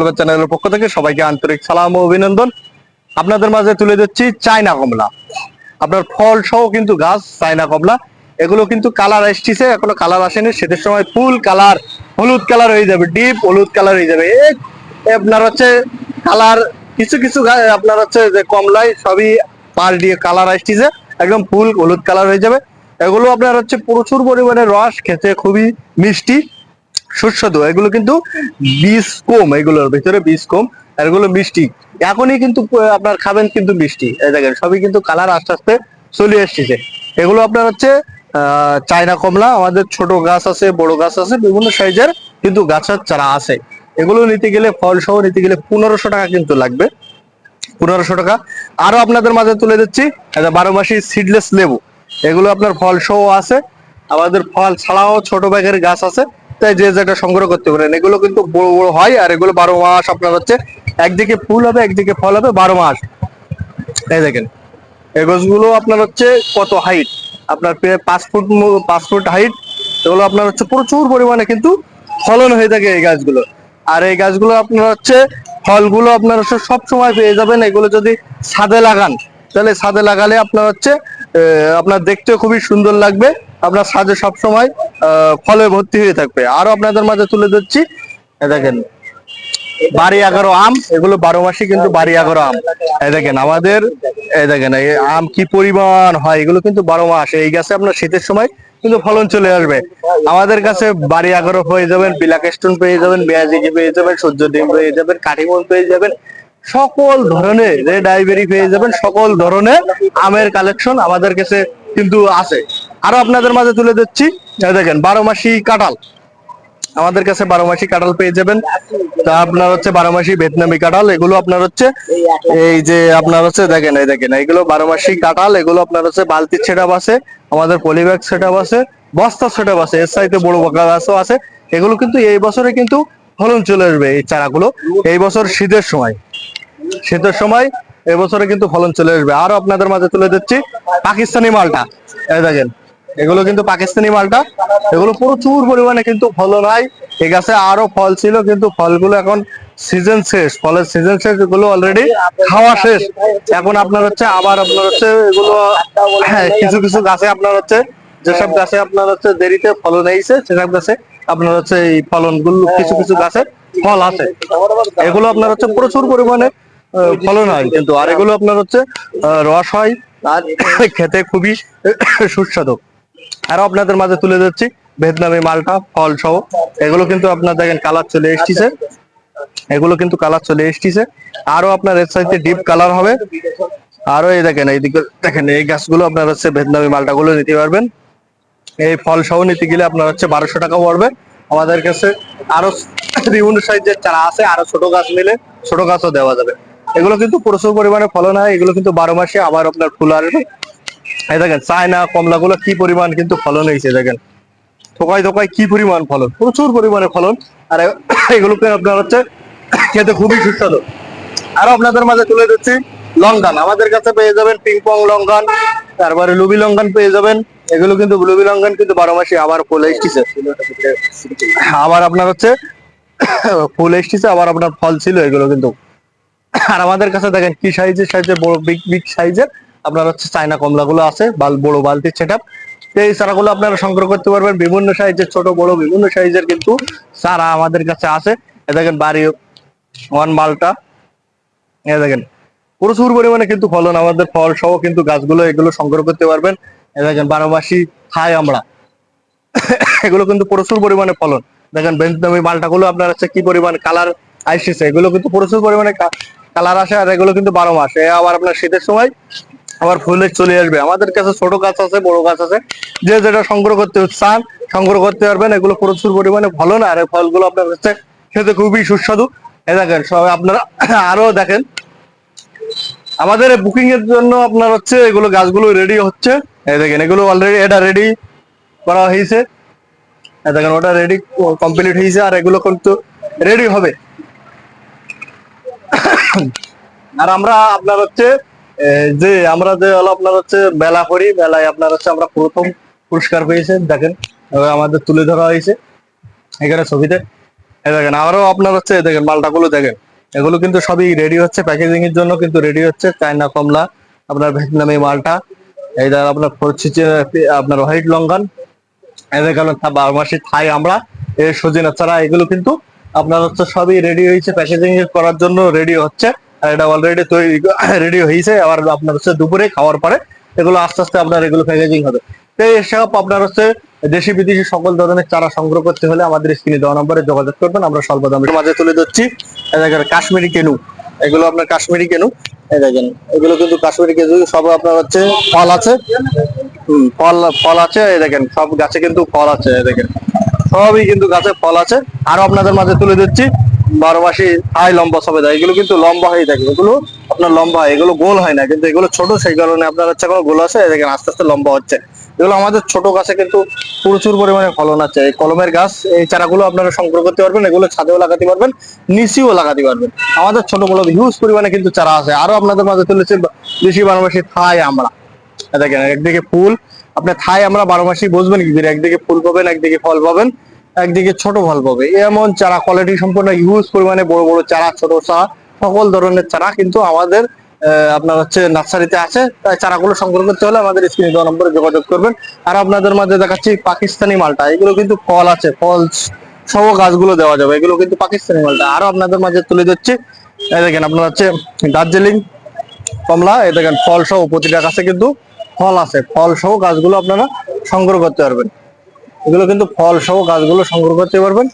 কলবের চ্যানেলের পক্ষ থেকে সবাইকে আন্তরিক সালাম ও অভিনন্দন। আপনাদের মাঝে তুলে দিচ্ছি চায়না কমলা। আপনার ফল সহ কিন্তু গাছ, চায়না কমলা। এগুলো কিন্তু কালার এসছে, এখনও কালার আসেনি। শীতের সময় ফুল কালার, হলুদ কালার হয়ে যাবে, ডিপ হলুদ কালার হয়ে যাবে। আপনার হচ্ছে কালার, কিছু কিছু আপনার হচ্ছে যে কমলায় সবই পাল দিয়ে কালার আসছে একদম ফুল হলুদ কালার হয়ে যাবে। এগুলো আপনার হচ্ছে প্রচুর পরিমাণে রস, খেতে খুবই মিষ্টি। সুস্বাদু। এগুলো কিন্তু বীজ কম, এগুলোর ভিতরে বীজ কম এগুলো মিষ্টি। এখনই কিন্তু আপনার খাবেন কিন্তু মিষ্টি। এই দেখেন, সবই কিন্তু কালার আস্তে আস্তে চলে এসেছে। এগুলো আপনার হচ্ছে চায়না কমলা, আমাদের ছোট গাছ আছে, বড় গাছ আছে, বিভিন্ন সাইজের কিন্তু গাছের চারা আছে। এগুলো নিতে গেলে, ফল সহ নিতে গেলে পনেরোশো টাকা কিন্তু লাগবে। পনেরোশো টাকা। আরও আপনাদের মাঝে তুলে দিচ্ছি বারো মাসি সিডলেস লেবু। এগুলো আপনার ফল সহ আছে। আমাদের ফল ছাড়াও ছোট ব্যাগের গাছ আছে। তাই যে যেটা সংগ্রহ করতে পারেন, এগুলো কিন্তু বড় বড় হয় আর এগুলো বারো মাস আপনার হচ্ছে একদিকে ফুল হবে, একদিকে ফল হবে, বারো মাস। এই দেখেন, এই গাছগুলো আপনার হচ্ছে কত হাইট আপনার পাঁচ ফুট পাঁচ ফুট হাইট এগুলো আপনার হচ্ছে প্রচুর পরিমাণে কিন্তু ফলন হয়ে থাকে এই গাছগুলো। আর এই গাছগুলো আপনার হচ্ছে ফলগুলো আপনার হচ্ছে সব সময় পেয়ে যাবেন, এগুলো যদি ছাদে লাগান, তাহলে ছাদে লাগালে আপনার হচ্ছে আপনার দেখতে খুবই সুন্দর লাগবে। আপনার ছাদে সব সময় ফলে ভর্তি হয়ে থাকবে। আরও আপনাদের মাঝে তুলে দিচ্ছি দেখেন বাড়ি এগারো আম, এগুলো বারো মাসে কিন্তু বাড়ি এগারো আম দেখেন, আমাদের দেখেন, এই আম কি পরিমাণ হয়, এগুলো কিন্তু বারো মাস। এই গাছে আপনার শীতের সময় কিন্তু ফলন চলে আসবে। আমাদের কাছে বাড়ি এগারো পেয়ে যাবেন বিলাক স্টোন পেয়ে যাবেন, বেয়াজিজি পেয়ে যাবেন সূর্য ডিম পেয়ে যাবেন, কাঠিমন পেয়ে যাবেন। সকল ধরনের, রেড আইবেরি পেয়ে যাবেন, সকল ধরনের আমের কালেকশন আমাদের কাছে কিন্তু আছে। আরও আপনাদের মাঝে তুলে দিচ্ছি দেখেন, বারো মাসি কাঁঠাল। আমাদের কাছে বারো মাসি কাঁঠাল পেয়ে যাবেন। তা আপনার হচ্ছে বারো মাসি ভিয়েতনামি কাঁঠাল, এগুলো আপনার হচ্ছে এই যে আপনার হচ্ছে দেখেন, এই দেখেন, এগুলো বারো মাসি কাঁঠাল, এগুলো আপনার হচ্ছে বালতির সেট আছে, আমাদের পলিব্যাগ সেট আছে, বস্তা সেট আছে, এর সাইতে বড় বকা গাছও আছে। এগুলো কিন্তু এই বছরে কিন্তু ফলন চলে আসবে এই চারাগুলো। এই বছর শীতের সময়। শীতের সময় এবছরে কিন্তু ফলন চলে আসবে। আরও আপনাদের মাঝে তুলে দিচ্ছি পাকিস্তানি মালটা। এই দেখেন এগুলো কিন্তু পাকিস্তানি মালটা। এগুলো প্রচুর পরিমাণে কিন্তু ফলন হয় এই গাছে আরও ফল ছিল, কিন্তু ফলগুলো এখন সিজন শেষ। ফলের সিজন শেষ, এগুলো অলরেডি খাওয়া শেষ। এখন আপনার হচ্ছে আবার আপনার হচ্ছে এগুলো হ্যাঁ কিছু কিছু গাছে আপনার হচ্ছে, যেসব গাছে আপনার হচ্ছে দেরিতে ফলন এইছে সেসব গাছে আপনার হচ্ছে এই ফলনগুলো কিছু কিছু গাছে ফল আছে। এগুলো আপনার হচ্ছে প্রচুর পরিমাণে ফলন হয় কিন্তু। আর এগুলো আপনার হচ্ছে রস হয়। আর খেতে খুবই সুস্বাদু। আরও আপনাদের মাঝে তুলে দিচ্ছি ভিয়েতনামি, মালটা, ফল সহ। এগুলো কিন্তু আপনার দেখেন কালার চলে এসেছে। এগুলো কিন্তু কালার চলে এসেছে। আরও আপনার এর সাইডে ডিপ কালার হবে। আরও এই দেখেন এইদিকে দেখেন, এই গাছগুলো আপনার হচ্ছে ভিয়েতনামি মালটা গুলো নিতে পারবেন। এই ফল সহ নিতে গেলে আপনার হচ্ছে বারোশো টাকা পড়বে। আমাদের কাছে আরও বিভিন্ন সাইজের চারা আছে, আরও ছোট গাছ নিলে ছোট গাছও দেওয়া যাবে। এগুলো কিন্তু প্রচুর পরিমাণে ফলন হয়। এগুলো কিন্তু বারো মাসে আবার আপনার ফুল আসবে। এই দেখেন, চায়না, কমলাগুলো কি পরিমাণ কিন্তু ফলন হয়েছে দেখেন। থোকায় থোকায় কি পরিমাণ ফলন? প্রচুর পরিমাণে ফলন। আর এগুলোকে আপনার হচ্ছে খেতে খুবই সুস্বাদু। আরও আপনাদের মাঝে তুলে দিচ্ছি লঙ্কান। আমাদের কাছে পেয়ে যাবেন পিং পং লঙ্কান, তারপরে লুবি লঙ্কান পেয়ে যাবেন। এগুলো কিন্তু লুবি লঙ্কান কিন্তু বারো মাসে আবার ফুল এসেছে। আবার আপনার হচ্ছে ফুল এসেছে, আবার আপনার ফল ছিল এগুলো কিন্তু। আর আমাদের কাছে দেখেন কি সাইজের সাইজের বড় বিগ বিগ সাইজের আপনার হচ্ছে চায়না কমলা গুলো আছে বড় বালতির সেট এই চারাগুলো আপনারা সংগ্রহ করতে পারবেন। বিভিন্ন সাইজের ছোট, বড়, বিভিন্ন সাইজের কিন্তু চারা আমাদের কাছে আছে। এ দেখেন বাড়ি ওয়ান মালটা। এ দেখেন, প্রচুর পরিমাণে কিন্তু ফলন আমাদের ফল সহ কিন্তু গাছগুলো এগুলো সংগ্রহ করতে পারবেন। এ দেখেন বারো মাসি খাই আমরা। এগুলো কিন্তু প্রচুর পরিমাণে ফলন। দেখেন বেঞ্চদামি মালটাগুলো আপনার হচ্ছে কি পরিমাণ কালার আসছে, এগুলো কিন্তু প্রচুর পরিমাণে কালার আসে আর এগুলো কিন্তু বারো মাস। এ আবার আপনার শীতের সময় আবার ফুলে চলে আসবে। আমাদের কাছে ছোট গাছ আছে, বড় গাছ আছে। যে যেটা সংগ্রহ করতে চান, সংগ্রহ করতে পারবেন। এগুলো প্রচুর পরিমাণে ভালো না, আর ফলগুলো আপনার হচ্ছে খেতে খুবই সুস্বাদু। এ দেখেন সবাই আপনারা আরও দেখেন। আমাদের বুকিং এর জন্য আপনার হচ্ছে এগুলো গাছগুলো রেডি হচ্ছে। এই দেখেন, এগুলো অলরেডি এটা রেডি করা হয়েছে। দেখেন, ওটা রেডি কমপ্লিট হয়েছে, আর এগুলো কিন্তু রেডি হবে। আর আমরা আপনার হচ্ছে যে আমরা যে হলো আপনার হচ্ছে মেলা করি, মেলায় আপনার হচ্ছে আমরা প্রথম পুরস্কার পেয়েছে, দেখেন আমাদের তুলে ধরা হয়েছে এখানে ছবিতে। দেখেন, আরও আপনার হচ্ছে দেখেন, মালটাগুলো দেখেন, এগুলো কিন্তু সবই রেডি হচ্ছে প্যাকেজিং এর জন্য কিন্তু রেডি হচ্ছে, চায়না কমলা, আপনার ভিয়েতনামি মালটা এই দেখেন আপনার আপনার হোয়াইট লঙ্গান এই দেখেন বারো মাসি থাই আমরা এই সজিনা চারা এগুলো কিন্তু আপনার হচ্ছে সবই রেডি হয়েছে প্যাকেজিং করার জন্য রেডি হচ্ছে। আর এটা অলরেডি তৈরি রেডি হয়েছে। আবার আপনার হচ্ছে দুপুরে খাওয়ার পরে এগুলো আস্তে আস্তে আপনার এগুলো প্যাকেজিং হবে। তো এসব আপনার হচ্ছে দেশি বিদেশি সকল ধরনের চারা সংগ্রহ করতে হলে আমাদের স্ক্রিনে দেওয়া নম্বরে যোগাযোগ করবেন। আমরা স্বল্প দামের মাঝে তুলে ধরছি। কাশ্মীরি কেনু। এগুলো আপনার কাশ্মীরি কেনু। এই দেখেন, এগুলো কিন্তু কাশ্মীরি কেনু। সব আপনার হচ্ছে ফল আছে। ফল ফল আছে। এই দেখেন, সব গাছে কিন্তু ফল আছে। দেখেন, সবই কিন্তু গাছে ফল আছে। আরও আপনাদের মাঝে তুলে দিচ্ছি বারো মাসি হাই লম্বা সবেদা এগুলো কিন্তু লম্বা হয়ে থাকে। এগুলো আপনার লম্বা হয়, এগুলো গোল হয় না। কিন্তু এগুলো ছোট, সেই কারণে আপনার হচ্ছে কোনো গোল আছে? দেখেন আস্তে আস্তে লম্বা হচ্ছে। এগুলো আমাদের ছোট গাছে কিন্তু প্রচুর পরিমাণে ফলন আছে। এই কলমের গাছ, এই চারাগুলো আপনারা সংগ্রহ করতে পারবেন, এগুলো ছাদেও লাগাতে পারবেন, নিচেও লাগাতে পারবেন। আমাদের ছোট বড় হিউজ পরিমাণে কিন্তু চারা আছে। আরও আপনাদের মাঝে তুলেছে বেশি বারো মাসি থাই আমরা। দেখেন, একদিকে ফুল আপনার থাই আমরা বারো মাসই বুঝবেন কি একদিকে ফুল পাবেন, একদিকে ফল পাবেন। একদিকে ছোট ফল পাবে এমন চারা কোয়ালিটি সম্পূর্ণ ইউজ পরিমাণে বড় বড় চারা, ছোট চারা, সকল ধরনের চারা কিন্তু আমাদের আপনার হচ্ছে নার্সারিতে আছে। তাই চারাগুলো সংগ্রহ করতে হলে আমাদের স্ক্রিনে দেওয়া নম্বরে যোগাযোগ করবেন। আর আপনাদের মাঝে দেখাচ্ছি পাকিস্তানি মালটা। এগুলো কিন্তু ফল আছে ফল সহ গাছগুলো দেওয়া যাবে। এগুলো কিন্তু পাকিস্তানি মালটা। আরও আপনাদের মাঝে তুলে দিচ্ছি দেখেন, আপনার হচ্ছে দার্জিলিং, কমলা, এই দেখেন, ফল সহ প্রতিটা গাছে কিন্তু ফল আছে। ফল সহ গাছগুলো আপনারা সংগ্রহ করতে পারবেন। এগুলো কিন্তু ফল সহ গাছগুলো সংগ্রহ করতে পারবেন।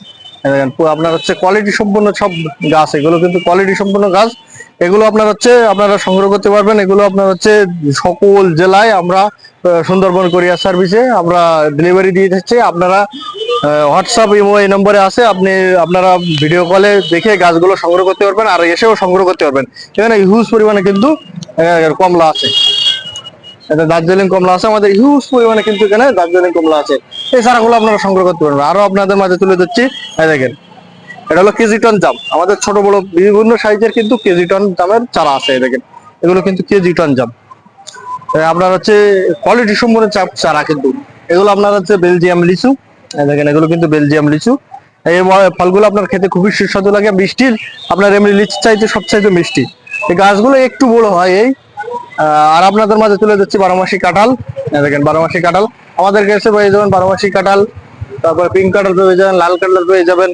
আপনার হচ্ছে কোয়ালিটি সম্পন্ন সব গাছ, এগুলো কিন্তু কোয়ালিটি সম্পন্ন গাছ। এগুলো আপনার হচ্ছে, আপনারা সংগ্রহ করতে পারবেন। এগুলো আপনার হচ্ছে সকল জেলায় আমরা সুন্দরবন কোরিয়ার সার্ভিসে আমরা ডেলিভারি দিয়ে যাচ্ছি আপনারা হোয়াটসঅ্যাপ ইমো এই নম্বরে আছে। আপনি, আপনারা ভিডিও কলে দেখে গাছগুলো সংগ্রহ করতে পারবেন আর এসেও সংগ্রহ করতে পারবেন। এখানে হিউজ পরিমাণে কিন্তু কমলা আছে। দার্জিলিং কমলা আছে। আমাদের হিউজ পরিমাণে কিন্তু এখানে দার্জিলিং কমলা আছে। এই চারাগুলো আপনারা সংগ্রহ করতে পারবেন। আরও আপনাদের মাঝে তুলে দিচ্ছি দেখেন। এটা হলো কেজি টন জাম। আমাদের ছোট, বড় বিভিন্ন সাইজের কিন্তু কেজি টন জামের চারা আছে দেখেন। এগুলো কিন্তু কেজি টন জাম। আপনার হচ্ছে কোয়ালিটি সম্পূর্ণ চারা কিন্তু। এগুলো আপনার হচ্ছে বেলজিয়াম লিচু দেখেন, এগুলো কিন্তু বেলজিয়াম লিচু। এই ফলগুলো আপনার খেতে খুবই সুস্বাদু লাগে। মিষ্টির, আপনার এমনি লিচু চাইতে সবচাইতে মিষ্টি। এই গাছগুলো একটু বড় হয় এই। আর আপনাদের মাঝে তুলে দিচ্ছি বারোমাসি কাঁঠাল, এই দেখেন বারোমাসি কাঁঠাল। আমাদের কাছে পেয়ে যাবেন বারোমাসি কাঁঠাল, তারপর পিঙ্ক কাঁঠাল পেয়ে যাবেন, লাল কাঁঠাল পেয়ে যাবেন।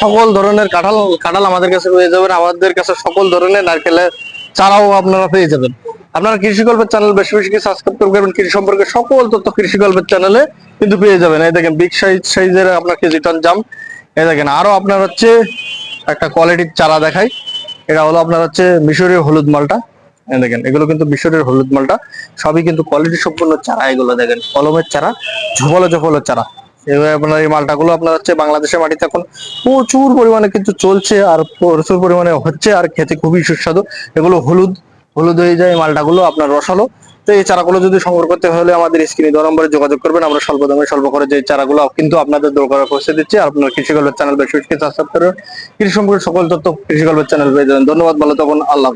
সকল ধরনের কাঁঠাল কাঁঠাল আমাদের কাছে পেয়ে যাবেন। আমাদের কাছে সকল ধরনের নারকেলের চারাও আপনারা পেয়ে যাবেন। আপনারা কৃষি গল্পের চ্যানেল বেশি বেশি সাবস্ক্রাইব করবেন কৃষি সম্পর্কে সকল তথ্য কৃষি গল্পের চ্যানেলে কিন্তু পেয়ে যাবেন। এই দেখেন বিগ সাইজ সাইজের আপনার কেজি টন জাম। এই দেখেন, আরও আপনার হচ্ছে একটা কোয়ালিটির চারা দেখাই। এটা হলো আপনার হচ্ছে মিশরীয় হলুদ মালটা। দেখেন, এগুলো কিন্তু মিশরের হলুদ মালটা, সবই কিন্তু কোয়ালিটি সম্পূর্ণ চারা, এগুলো দেখেন, কলমের চারা, ঝোপালো ঝোপালো চারা। এভাবে আপনার এই মালটাগুলো আপনার হচ্ছে বাংলাদেশের মাটিতে এখন প্রচুর পরিমাণে কিন্তু চলছে আর প্রচুর পরিমাণে হচ্ছে আর খেতে খুবই সুস্বাদু। এগুলো হলুদ হলুদ হয়ে যায় এই মালটাগুলো আপনার রসালো। তো এই চারাগুলো যদি সংগ্রহ করতে হলে আমাদের স্ক্রিনে দেওয়া নম্বরে যোগাযোগ করবেন, আমরা স্বল্প দামে স্বল্প করে যে চারাগুলো কিন্তু আপনাদের দরকার পৌঁছে দিচ্ছি। আপনার কৃষি গল্পের চ্যানেল বেশি সাবস্ক্রাইব করবেন কৃষি সম্পর্কে সকল তথ্য কৃষি গল্পের চ্যানেল পেয়ে যাবেন। ধন্যবাদ, ভালো তখন আল্লাহ।